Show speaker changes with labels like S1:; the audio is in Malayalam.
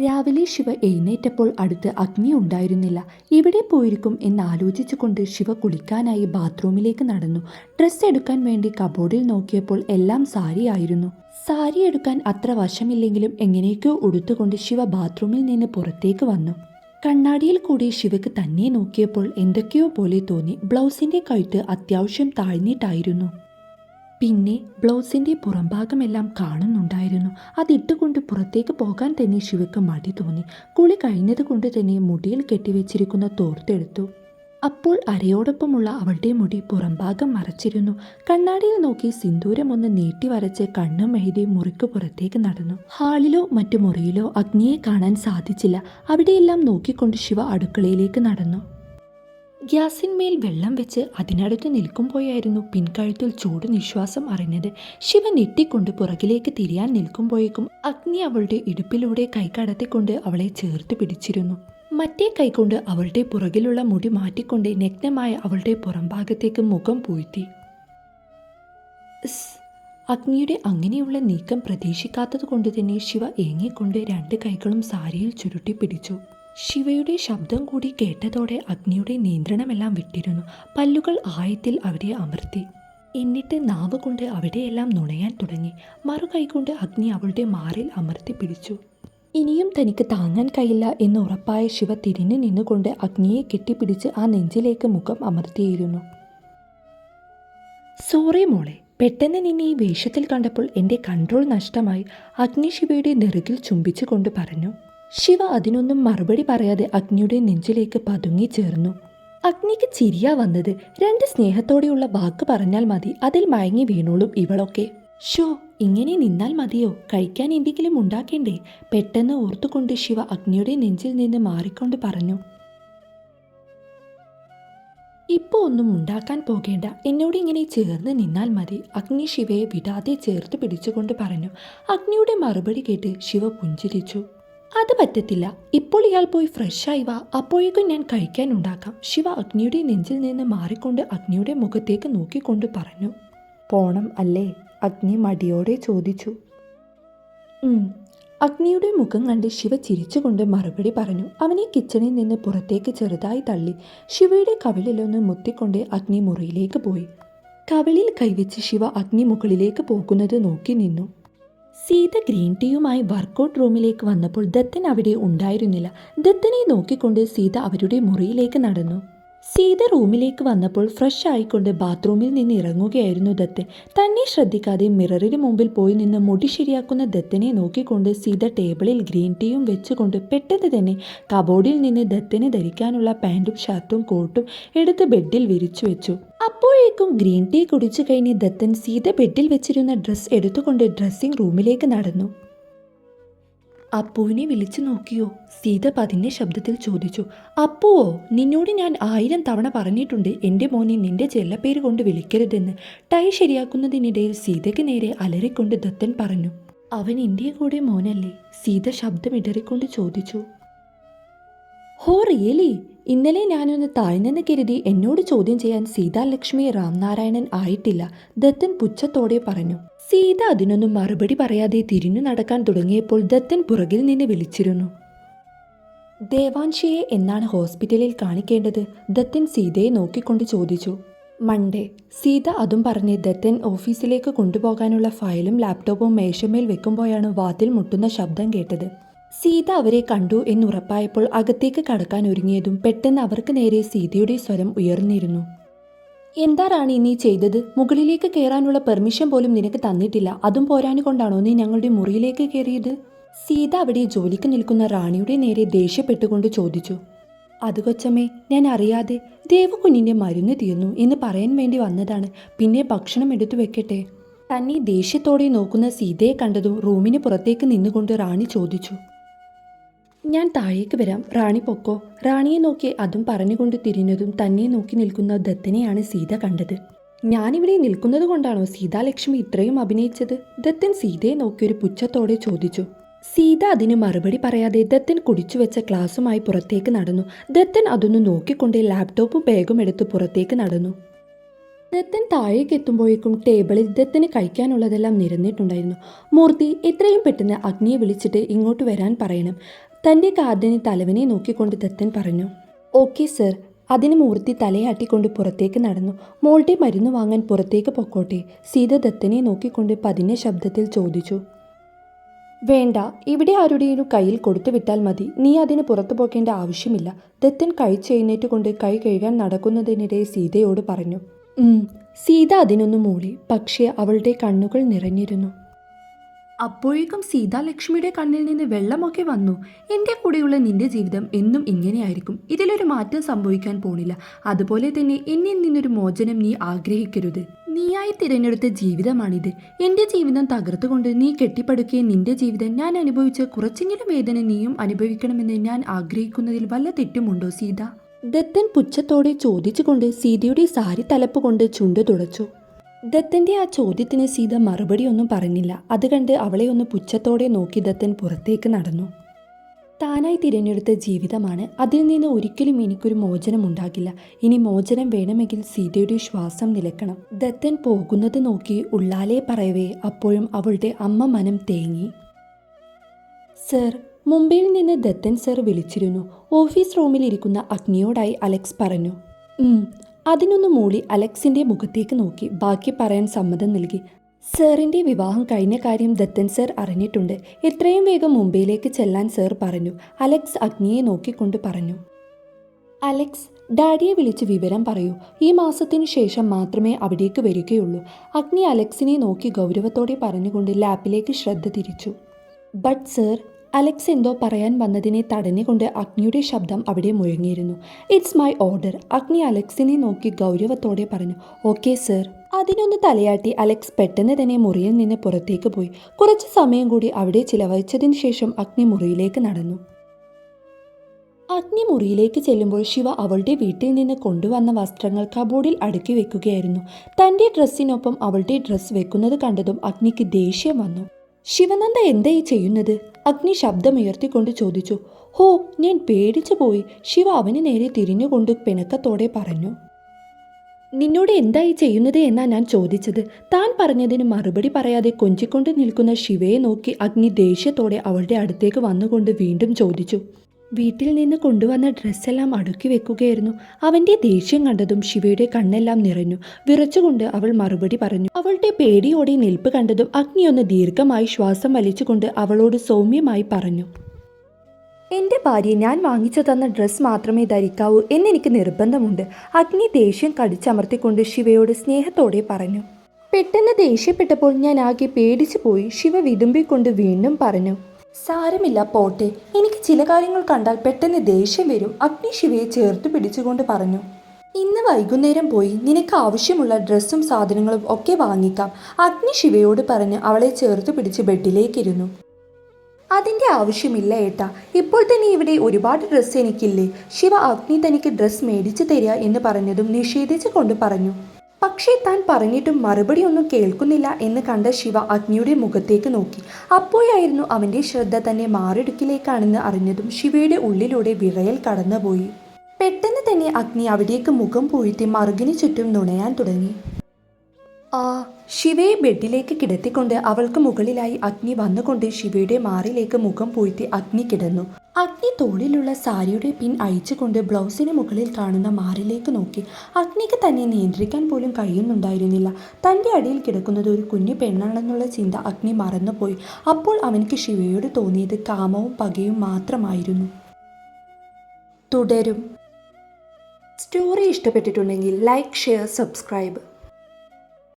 S1: രാവിലെ ശിവ എഴുന്നേറ്റപ്പോൾ അടുത്ത് അഗ്നി ഉണ്ടായിരുന്നില്ല. ഇവിടെ പോയിരിക്കും എന്നാലോചിച്ചുകൊണ്ട് ശിവ കുളിക്കാനായി ബാത്റൂമിലേക്ക് നടന്നു. ഡ്രസ്സ് എടുക്കാൻ വേണ്ടി കബോർഡിൽ നോക്കിയപ്പോൾ എല്ലാം സാരിയായിരുന്നു. സാരി എടുക്കാൻ അത്ര വശമില്ലെങ്കിലും എങ്ങനെയൊക്കെയോ ഉടുത്തുകൊണ്ട് ശിവ ബാത്റൂമിൽ നിന്ന് പുറത്തേക്ക് വന്നു. കണ്ണാടിയിൽ കൂടി ശിവക്ക് തന്നെ നോക്കിയപ്പോൾ എന്തൊക്കെയോ പോലെ തോന്നി. ബ്ലൗസിന്റെ കഴുത്ത് അത്യാവശ്യം താഴ്ന്നിട്ടായിരുന്നു. പിന്നെ ബ്ലൗസിന്റെ പുറംഭാഗമെല്ലാം കാണുന്നുണ്ടായിരുന്നു. അതിട്ടുകൊണ്ട് പുറത്തേക്ക് പോകാൻ തന്നെ ശിവക്ക് മടി തോന്നി. കുളി കഴിഞ്ഞത് കൊണ്ട് തന്നെ മുടിയിൽ കെട്ടിവെച്ചിരിക്കുന്ന തോർത്തെടുത്തു. അപ്പോൾ അരയോടൊപ്പമുള്ള അവളുടെ മുടി പുറംഭാഗം മറച്ചിരുന്നു. കണ്ണാടിയിൽ നോക്കി സിന്ദൂരം ഒന്ന് നീട്ടി വരച്ച് കണ്ണും എഴുതി മുറിക്ക് പുറത്തേക്ക് നടന്നു. ഹാളിലോ മറ്റു മുറിയിലോ അഗ്നിയെ കാണാൻ സാധിച്ചില്ല. അവിടെയെല്ലാം നോക്കിക്കൊണ്ട് ശിവ അടുക്കളയിലേക്ക് നടന്നു. ഗ്യാസിന്മേൽ വെള്ളം വെച്ച് അതിനടുത്ത് നിൽക്കുമ്പോഴായിരുന്നു പിൻകഴുത്തിൽ ചൂട് നിശ്വാസം അറിഞ്ഞത് ശിവ ഞെട്ടിക്കൊണ്ട് പുറകിലേക്ക് തിരിയാൻ നിൽക്കുമ്പോഴേക്കും അഗ്നി അവളുടെ ഇടുപ്പിലൂടെ കൈകടത്തിക്കൊണ്ട് അവളെ ചേർത്ത് പിടിച്ചിരുന്നു. മറ്റേ കൈകൊണ്ട് അവളുടെ പുറകിലുള്ള മുടി മാറ്റിക്കൊണ്ട് നഗ്നമായ അവളുടെ പുറംഭാഗത്തേക്ക് മുഖം പൂഴ്ത്തി. അഗ്നിയുടെ അങ്ങനെയുള്ള നീക്കം പ്രതീക്ഷിക്കാത്തത് കൊണ്ട് തന്നെ ശിവ ഏങ്ങിക്കൊണ്ട് രണ്ട് കൈകളും സാരിയിൽ ചുരുട്ടി പിടിച്ചു. ശിവയുടെ ശബ്ദം കൂടി കേട്ടതോടെ അഗ്നിയുടെ നിയന്ത്രണമെല്ലാം വിട്ടിരുന്നു. പല്ലുകൾ ആയത്തിൽ അവിടെ അമർത്തി. എന്നിട്ട് നാവ് കൊണ്ട് അവിടെയെല്ലാം നുണയാൻ തുടങ്ങി. മറുകൈകൊണ്ട് അഗ്നി അവളുടെ മാറിൽ അമർത്തി പിടിച്ചു. ഇനിയും തനിക്ക് താങ്ങാൻ കഴിയില്ല എന്ന് ഉറപ്പായ ശിവ തിരിഞ്ഞു നിന്നുകൊണ്ട് അഗ്നിയെ കെട്ടിപ്പിടിച്ച് ആ നെഞ്ചിലേക്ക് മുഖം അമർത്തിയിരുന്നു. സോറി മോളെ പെട്ടെന്ന് നിന്നെ ഈ വേഷത്തിൽ കണ്ടപ്പോൾ എന്റെ കൺട്രോൾ നഷ്ടമായി അഗ്നി ശിവയുടെ നെറുകിൽ ചുംബിച്ചുകൊണ്ട് പറഞ്ഞു. ശിവ അതിനൊന്നും മറുപടി പറയാതെ അഗ്നിയുടെ നെഞ്ചിലേക്ക് പതുങ്ങി ചേർന്നു. അഗ്നിക്ക് ചിരിയാ വന്നത്. രണ്ട് സ്നേഹത്തോടെയുള്ള വാക്ക് പറഞ്ഞാൽ മതി. അതിൽ മയങ്ങി വീണോളും ഇവളൊക്കെ. ഷോ ഇങ്ങനെ നിന്നാൽ മതിയോ? കഴിക്കാൻ എന്തെങ്കിലും ഉണ്ടാക്കേണ്ടേ? പെട്ടെന്ന് ഓർത്തുകൊണ്ട് ശിവ അഗ്നിയുടെ നെഞ്ചിൽ നിന്ന് മാറിക്കൊണ്ട് പറഞ്ഞു. ഇപ്പോൾ ഒന്നും ഉണ്ടാക്കാൻ പോകേണ്ട. എന്നോട് ഇങ്ങനെ ചേർന്ന് നിന്നാൽ മതി. അഗ്നി ശിവയെ വിടാതെ ചേർത്ത് പിടിച്ചുകൊണ്ട് പറഞ്ഞു. അഗ്നിയുടെ മറുപടി കേട്ട് ശിവ പുഞ്ചിരിച്ചു. അത് പറ്റത്തില്ല. ഇപ്പോൾ ഇയാൾ പോയി ഫ്രഷായി വാ. അപ്പോഴേക്കും ഞാൻ കഴിക്കാൻ ഉണ്ടാക്കാം. ശിവ അഗ്നിയുടെ നെഞ്ചിൽ നിന്ന് മാറിക്കൊണ്ട് അഗ്നിയുടെ മുഖത്തേക്ക് നോക്കിക്കൊണ്ട് പറഞ്ഞു. പോണം അല്ലേ? അഗ്നി മടിയോടെ ചോദിച്ചു. അഗ്നിയുടെ മുഖം കണ്ട് ശിവ ചിരിച്ചുകൊണ്ട് മറുപടി പറഞ്ഞു. അവനെ കിച്ചണിൽ നിന്ന് പുറത്തേക്ക് ചെറുതായി തള്ളി. ശിവയുടെ കവിളിലൊന്ന് മുത്തിക്കൊണ്ട് അഗ്നി മുറിയിലേക്ക് പോയി. കവിളിൽ കൈവച്ച് ശിവ അഗ്നി മുകളിലേക്ക് പോകുന്നത് നോക്കി നിന്നു. സീത ഗ്രീൻ ടീയുമായി വർക്കൗട്ട് റൂമിലേക്ക് വന്നപ്പോൾ ദത്തൻ അവിടെ ഉണ്ടായിരുന്നില്ല. ദത്തനെ നോക്കിക്കൊണ്ട് സീത അവരുടെ മുറിയിലേക്ക് നടന്നു. സീത റൂമിലേക്ക് വന്നപ്പോൾ ഫ്രഷ് ആയിക്കൊണ്ട് ബാത്റൂമിൽ നിന്ന് ഇറങ്ങുകയായിരുന്നു ദത്തൻ. തന്നെ ശ്രദ്ധിക്കാതെ മിററിന് മുമ്പിൽ പോയി നിന്ന് മുടി ശരിയാക്കുന്ന ദത്തനെ നോക്കിക്കൊണ്ട് സീത ടേബിളിൽ ഗ്രീൻ ടീയും വെച്ചുകൊണ്ട് പെട്ടെന്ന് തന്നെ കബോർഡിൽ നിന്ന് ദത്തനെ ധരിക്കാനുള്ള പാന്റും ഷർട്ടും കോട്ടും എടുത്ത് ബെഡിൽ വിരിച്ചു വെച്ചു. അപ്പോഴേക്കും ഗ്രീൻ ടീ കുടിച്ചു കഴിഞ്ഞ് ദത്തൻ സീത ബെഡിൽ വെച്ചിരുന്ന ഡ്രസ് എടുത്തുകൊണ്ട് ഡ്രസ്സിംഗ് റൂമിലേക്ക് നടന്നു. അപ്പുവിനെ വിളിച്ചു നോക്കിയോ? സീത പതിന്റെ ശബ്ദത്തിൽ ചോദിച്ചു. അപ്പുവോ നിന്നോട് ഞാൻ ആയിരം തവണ പറഞ്ഞിട്ടുണ്ട് എന്റെ മോനെ നിന്റെ ചെല്ലപ്പേര് കൊണ്ട് വിളിക്കരുതെന്ന്. ടൈ ശരിയാക്കുന്നതിനിടയിൽ സീതയ്ക്ക് നേരെ അലറിക്കൊണ്ട് ദത്തൻ പറഞ്ഞു. അവൻ എന്റെ കൂടെ മോനല്ലേ? സീത ശബ്ദമിടറിക്കൊണ്ട് ചോദിച്ചു. ഹോ റിയലി? ഇന്നലെ ഞാനൊന്ന് താഴ്ന്നെന്ന് കരുതി എന്നോട് ചോദ്യം ചെയ്യാൻ സീതാലക്ഷ്മി രാംനാരായണൻ ആയിട്ടില്ല. ദത്തൻ പുച്ഛത്തോടെ പറഞ്ഞു സീത അതിനൊന്നും മറുപടി പറയാതെ തിരിഞ്ഞു നടക്കാൻ തുടങ്ങിയപ്പോൾ ദത്തൻ പുറകിൽ നിന്ന് വിളിച്ചിരുന്നു. ദേവാൻഷിയെ എന്നാണ് ഹോസ്പിറ്റലിൽ കാണിക്കേണ്ടത് ദത്തൻ സീതയെ നോക്കിക്കൊണ്ട് ചോദിച്ചു മൺഡേ സീത അതും പറഞ്ഞ് ദത്തൻ ഓഫീസിലേക്ക് കൊണ്ടുപോകാനുള്ള ഫയലും ലാപ്ടോപ്പും മേശമേൽ വെക്കുമ്പോഴാണ് വാതിൽ മുട്ടുന്ന ശബ്ദം കേട്ടത്. സീത അവരെ കണ്ടു എന്നുറപ്പായപ്പോൾ അകത്തേക്ക് കടക്കാൻ ഒരുങ്ങിയതും പെട്ടെന്ന് അവർക്ക് നേരെ സീതയുടെ സ്വരം ഉയർന്നിരുന്നു. എന്താ റാണി നീ ചെയ്തത്? മുകളിലേക്ക് കയറാനുള്ള പെർമിഷൻ പോലും നിനക്ക് തന്നിട്ടില്ല. അതും പോരാനുകൊണ്ടാണോ നീ ഞങ്ങളുടെ മുറിയിലേക്ക് കയറിയത് സീത അവിടെ ജോലിക്ക് നിൽക്കുന്ന റാണിയുടെ നേരെ ദേഷ്യപ്പെട്ടുകൊണ്ട് ചോദിച്ചു. അത് കൊച്ചമ്മേ ഞാൻ അറിയാതെ ദേവകുഞ്ഞിന്റെ മരുന്ന് തീർന്നു എന്ന് പറയാൻ വേണ്ടി വന്നതാണ്. പിന്നെ ഭക്ഷണം എടുത്തു വെക്കട്ടെ? തന്നെ ദേഷ്യത്തോടെ നോക്കുന്ന സീതയെ കണ്ടതും റൂമിന് പുറത്തേക്ക് നിന്നുകൊണ്ട് റാണി ചോദിച്ചു. ഞാൻ താഴേക്ക് വരാം. റാണി പൊക്കോ. റാണിയെ നോക്കി അതും പറഞ്ഞുകൊണ്ട് തിരിഞ്ഞതും തന്നെ നോക്കി നിൽക്കുന്ന ദത്തനെയാണ് സീത കണ്ടത്. ഞാനിവിടെ നിൽക്കുന്നത് കൊണ്ടാണോ സീതാലക്ഷ്മി ഇത്രയും അഭിനയിച്ചത്? ദത്തൻ സീതയെ നോക്കി ഒരു പുച്ഛത്തോടെ ചോദിച്ചു. സീത അതിന് മറുപടി പറയാതെ ദത്തൻ കുടിച്ചു വെച്ച ക്ലാസ്സുമായി പുറത്തേക്ക് നടന്നു. ദത്തൻ അതൊന്ന് നോക്കിക്കൊണ്ട് ലാപ്ടോപ്പും ബാഗും എടുത്ത് പുറത്തേക്ക് നടന്നു. ദത്തൻ താഴേക്ക് എത്തുമ്പോഴേക്കും ടേബിളിൽ ദത്തന് കഴിക്കാനുള്ളതെല്ലാം നിരന്നിട്ടുണ്ടായിരുന്നു. മൂർത്തി എത്രയും പെട്ടെന്ന് അഗ്നിയെ വിളിച്ചിട്ട് ഇങ്ങോട്ട് വരാൻ പറയണം. തന്റെ കാർഡിന് തലവനെ നോക്കിക്കൊണ്ട് ദത്തൻ പറഞ്ഞു ഓക്കെ സർ. അതിന് മൂർത്തി തലയാട്ടിക്കൊണ്ട് പുറത്തേക്ക് നടന്നു. മോളുടെ മരുന്ന് വാങ്ങാൻ പുറത്തേക്ക് പൊക്കോട്ടെ. സീത ദത്തനെ നോക്കിക്കൊണ്ട് പതിഞ്ഞ ശബ്ദത്തിൽ ചോദിച്ചു വേണ്ട. ഇവിടെ ആരുടെയും കയ്യിൽ കൊടുത്തുവിട്ടാൽ മതി. നീ അതിന് പുറത്തു പോകേണ്ട ആവശ്യമില്ല. ദത്തൻ കഴിച്ചെഴുന്നേറ്റ് കൊണ്ട് കൈ കഴുകാൻ നടക്കുന്നതിനിടെ സീതയോട് പറഞ്ഞു. സീത അതിനൊന്നും മൂളി പക്ഷേ അവളുടെ കണ്ണുകൾ നിറഞ്ഞിരുന്നു. അപ്പോഴേക്കും സീതാലക്ഷ്മിയുടെ കണ്ണിൽ നിന്ന് വെള്ളമൊക്കെ വന്നു. എന്റെ കൂടെയുള്ള നിന്റെ ജീവിതം എന്നും ഇങ്ങനെയായിരിക്കും. ഇതിലൊരു മാറ്റം സംഭവിക്കാൻ പോണില്ല. അതുപോലെ തന്നെ എന്നിൽ നിന്നൊരു മോചനം നീ ആഗ്രഹിക്കരുത്. നീയായി തിരഞ്ഞെടുത്ത ജീവിതമാണിത്. എന്റെ ജീവിതം തകർത്തുകൊണ്ട് നീ കെട്ടിപ്പടുക്കിയ നിന്റെ ജീവിതം ഞാൻ അനുഭവിച്ച കുറച്ചെങ്കിലും വേദന നീയും അനുഭവിക്കണമെന്ന് ഞാൻ ആഗ്രഹിക്കുന്നതിൽ വല്ല തെറ്റുമുണ്ടോ സീത? ദത്തൻ പുച്ഛത്തോടെ ചോദിച്ചുകൊണ്ട് സീതയുടെ സാരി തലപ്പ് കൊണ്ട് ചുണ്ടു തുടച്ചു. ദത്തന്റെ ആ ചോദ്യത്തിന് സീത മറുപടിയൊന്നും പറഞ്ഞില്ല അത് കണ്ട് അവളെ ഒന്ന് പുച്ഛത്തോടെ നോക്കി ദത്തൻ പുറത്തേക്ക് നടന്നു. താനായി തിരഞ്ഞെടുത്ത ജീവിതമാണ്. അതിൽ നിന്ന് ഒരിക്കലും എനിക്കൊരു മോചനം ഉണ്ടാകില്ല. ഇനി മോചനം വേണമെങ്കിൽ സീതയുടെ ശ്വാസം നിലക്കണം. ദത്തൻ പോകുന്നത് നോക്കി ഉള്ളാലെ പറയവേ അപ്പോഴും അവളുടെ അമ്മ മനം തേങ്ങി. സർ മുംബൈയിൽ നിന്ന് ദത്തൻ സർ വിളിച്ചിരുന്നു. ഓഫീസ് റൂമിൽ ഇരിക്കുന്ന അഗ്നിയോടായി അലക്സ് പറഞ്ഞു. അതിനൊന്ന് മൂളി അലക്സിന്റെ മുഖത്തേക്ക് നോക്കി ബാക്കി പറയാൻ സമ്മതം നൽകി. സാറിന്റെ വിവാഹം കഴിഞ്ഞ കാര്യം ദത്തൻ സർ അറിഞ്ഞിട്ടുണ്ട്. എത്രയും വേഗം മുംബൈയിലേക്ക് ചെല്ലാൻ സർ പറഞ്ഞു. അലക്സ് അഗ്നിയെ നോക്കിക്കൊണ്ട് പറഞ്ഞു. അലക്സ് ഡാഡിയെ വിളിച്ച് വിവരം പറയൂ. ഈ മാസത്തിനു ശേഷം മാത്രമേ അവിടേക്ക് വരികയുള്ളൂ. അഗ്നി അലക്സിനെ നോക്കി ഗൗരവത്തോടെ പറഞ്ഞുകൊണ്ട് ലാപ്പിലേക്ക് ശ്രദ്ധ തിരിച്ചു. ബട്ട് സർ അലക്സ് എന്തോ പറയാൻ വന്നതിനെ തടഞ്ഞുകൊണ്ട് അഗ്നിയുടെ ശബ്ദം അവിടെ മുഴങ്ങിയിരുന്നു. ഇറ്റ്സ് മൈ ഓർഡർ അഗ്നി അലക്സിനെ നോക്കി ഗൗരവത്തോടെ പറഞ്ഞു ഓക്കെ സർ അതിനൊന്ന് തലയാട്ടി അലക്സ് പെട്ടെന്ന് തന്നെ മുറിയിൽ നിന്ന് പുറത്തേക്ക് പോയി. കുറച്ച് സമയം കൂടി അവിടെ ചിലവഴിച്ചതിന് ശേഷം അഗ്നി മുറിയിലേക്ക് നടന്നു. അഗ്നി മുറിയിലേക്ക് ചെല്ലുമ്പോൾ ശിവ അവളുടെ വീട്ടിൽ നിന്ന് കൊണ്ടുവന്ന വസ്ത്രങ്ങൾ കബോർഡിൽ അടുക്കി വെക്കുകയായിരുന്നു. തന്റെ ഡ്രസ്സിനൊപ്പം അവളുടെ ഡ്രസ്സ് വെക്കുന്നത് കണ്ടതും അഗ്നിക്ക് ദേഷ്യം വന്നു. ശിവനന്ദ എന്തായി ചെയ്യുന്നത്? അഗ്നി ശബ്ദമുയർത്തിക്കൊണ്ട് ചോദിച്ചു. ഹോ ഞാൻ പേടിച്ചു പോയി. ശിവ അവന് നേരെ തിരിഞ്ഞുകൊണ്ട് പിണക്കത്തോടെ പറഞ്ഞു. നിന്നോട് എന്തായി ചെയ്യുന്നത് എന്നാ ഞാൻ ചോദിച്ചത്. താൻ പറഞ്ഞതിന് മറുപടി പറയാതെ കൊഞ്ചിക്കൊണ്ട് നിൽക്കുന്ന ശിവയെ നോക്കി അഗ്നി ദേഷ്യത്തോടെ അവളുടെ അടുത്തേക്ക് വന്നുകൊണ്ട് വീണ്ടും ചോദിച്ചു. വീട്ടിൽ നിന്ന് കൊണ്ടുവന്ന ഡ്രസ്സെല്ലാം അടുക്കി വെക്കുകയായിരുന്നു. അവന്റെ ദേഷ്യം കണ്ടതും ശിവയുടെ കണ്ണെല്ലാം നിറഞ്ഞു. വിറച്ചുകൊണ്ട് അവൾ മറുപടി പറഞ്ഞു. അവളുടെ പേടിയോടെ നിൽപ്പ് കണ്ടതും അഗ്നി ഒന്ന് ദീർഘമായി ശ്വാസം വലിച്ചുകൊണ്ട് അവളോട് സൗമ്യമായി പറഞ്ഞു. എന്റെ ഭാര്യ ഞാൻ വാങ്ങിച്ചു തന്ന ഡ്രസ്സ് മാത്രമേ ധരിക്കാവൂ എന്നെനിക്ക് നിർബന്ധമുണ്ട് അഗ്നി ദേഷ്യം കടിച്ചമർത്തിക്കൊണ്ട് ശിവയോട് സ്നേഹത്തോടെ പറഞ്ഞു. പെട്ടെന്ന് ദേഷ്യപ്പെട്ടപ്പോൾ ഞാൻ ആകെ പേടിച്ചു പോയി ശിവ വിതുമ്പിക്കൊണ്ട് വീണ്ടും പറഞ്ഞു. സാരമില്ല പോട്ടെ. എനിക്ക് ചില കാര്യങ്ങൾ കണ്ടാൽ പെട്ടെന്ന് ദേഷ്യം വരും. അഗ്നി ശിവയെ ചേർത്ത് പിടിച്ചുകൊണ്ട് പറഞ്ഞു. ഇന്ന് വൈകുന്നേരം പോയി നിനക്ക് ആവശ്യമുള്ള ഡ്രസ്സും സാധനങ്ങളും ഒക്കെ വാങ്ങിക്കാം. അഗ്നി ശിവയോട് പറഞ്ഞ് അവളെ ചേർത്ത് പിടിച്ച് ബെഡിലേക്കിരുന്നു. അതിന്റെ ആവശ്യമില്ല ഏട്ടാ. ഇപ്പോൾ തന്നെ ഇവിടെ ഒരുപാട് ഡ്രസ്സ് എനിക്കില്ലേ. ശിവ അഗ്നി തനിക്ക് ഡ്രസ്സ് മേടിച്ചു തരിക എന്ന് പറഞ്ഞതും നിഷേധിച്ചു കൊണ്ട് പറഞ്ഞു. പക്ഷേ താൻ പറഞ്ഞിട്ടും മറുപടി ഒന്നും കേൾക്കുന്നില്ല എന്ന് കണ്ട ശിവ അഗ്നിയുടെ മുഖത്തേക്ക് നോക്കി. അപ്പോഴായിരുന്നു അവന്റെ ശ്രദ്ധ തന്നെ മാറിടുക്കിലേക്കാണെന്ന് അറിഞ്ഞതും ശിവയുടെ ഉള്ളിലൂടെ വിറയൽ കടന്നുപോയി. പെട്ടെന്ന് തന്നെ അഗ്നി അവിടേക്ക് മുഖം പൂഴ്ത്തി മറുകിന് ചുറ്റും നുണയാൻ തുടങ്ങി. ആ ശിവയെ ബെഡിലേക്ക് കിടത്തിക്കൊണ്ട് അവൾക്ക് മുകളിലായി അഗ്നി വന്നുകൊണ്ട് ശിവയുടെ മാറിലേക്ക് മുഖം പൂഴ്ത്തി അഗ്നി കിടന്നു. അഗ്നി തോളിലുള്ള സാരിയുടെ പിൻ അഴിച്ചുകൊണ്ട് ബ്ലൗസിന് മുകളിൽ കാണുന്ന മാറിലേക്ക് നോക്കി. അഗ്നിക്ക് തന്നെ നിയന്ത്രിക്കാൻ പോലും കഴിയുന്നുണ്ടായിരുന്നില്ല. തന്റെ അടിയിൽ കിടക്കുന്നത് ഒരു കുഞ്ഞു പെണ്ണാണെന്നുള്ള ചിന്ത അഗ്നി മറന്നുപോയി. അപ്പോൾ അവനിക്ക് ശിവയോട് തോന്നിയത് കാമവും പകയും മാത്രമായിരുന്നു. തുടരും. സ്റ്റോറി ഇഷ്ടപ്പെട്ടിട്ടുണ്ടെങ്കിൽ ലൈക്ക് ഷെയർ സബ്സ്ക്രൈബ്.